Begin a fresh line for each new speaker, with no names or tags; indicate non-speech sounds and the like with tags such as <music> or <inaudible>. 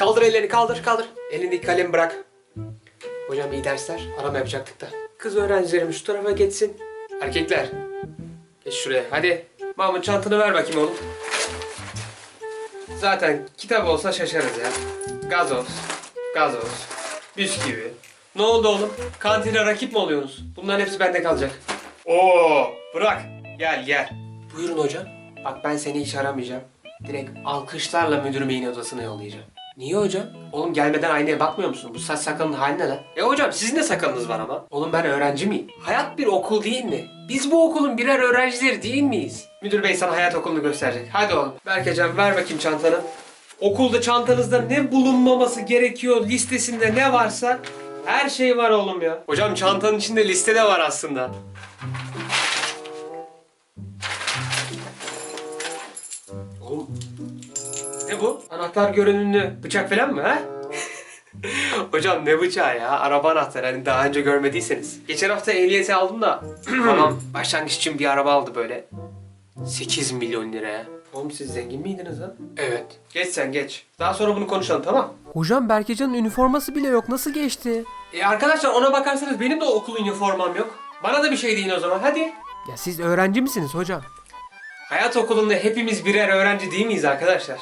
Kaldır ellerini kaldır kaldır. Elindeki kalemi bırak. Hocam iyi dersler. Arama yapacaktık da. Kız öğrencilerim şu tarafa geçsin. Erkekler. Geç şuraya hadi. Mahmut çantanı ver bakayım oğlum. Zaten kitap olsa şaşarız ya. Gazoz, gazoz, bisküvi. Ne oldu oğlum? Kantine rakip mi oluyorsunuz? Bunların hepsi bende kalacak. Oo, bırak. Gel gel. Buyurun hocam. Bak ben seni hiç aramayacağım. Direkt alkışlarla müdür beyin odasına yollayacağım. Niye hocam? Oğlum gelmeden aynaya bakmıyor musun? Bu saç sakalın haline lan. E hocam sizin de sakalınız var ama. Oğlum ben öğrenci miyim? Hayat bir okul değil mi? Biz bu okulun birer öğrencileri değil miyiz? Müdür bey sana hayat okulunu gösterecek. Hadi oğlum. Berkecan ver bakayım çantanı. Okulda çantanızda ne bulunmaması gerekiyor listesinde ne varsa her şey var oğlum ya. Hocam çantanın içinde liste de var aslında. Ne bu? Anahtar görünümlü bıçak falan mı ha? <laughs> Hocam ne bıçağı ya? Araba anahtarı hani daha önce görmediyseniz. Geçen hafta ehliyeti aldım da <clears throat> babam başlangıç için bir araba aldı böyle. 8 milyon liraya. Oğlum siz zengin miydiniz ha? Evet. Geç sen geç. Daha sonra bunu konuşalım tamam?
Hocam Berkecan'ın üniforması bile yok. Nasıl geçti?
E arkadaşlar ona bakarsanız benim de okul üniformam yok. Bana da bir şey deyin o zaman hadi.
Ya siz öğrenci misiniz hocam?
Hayat okulunda hepimiz birer öğrenci değil miyiz arkadaşlar?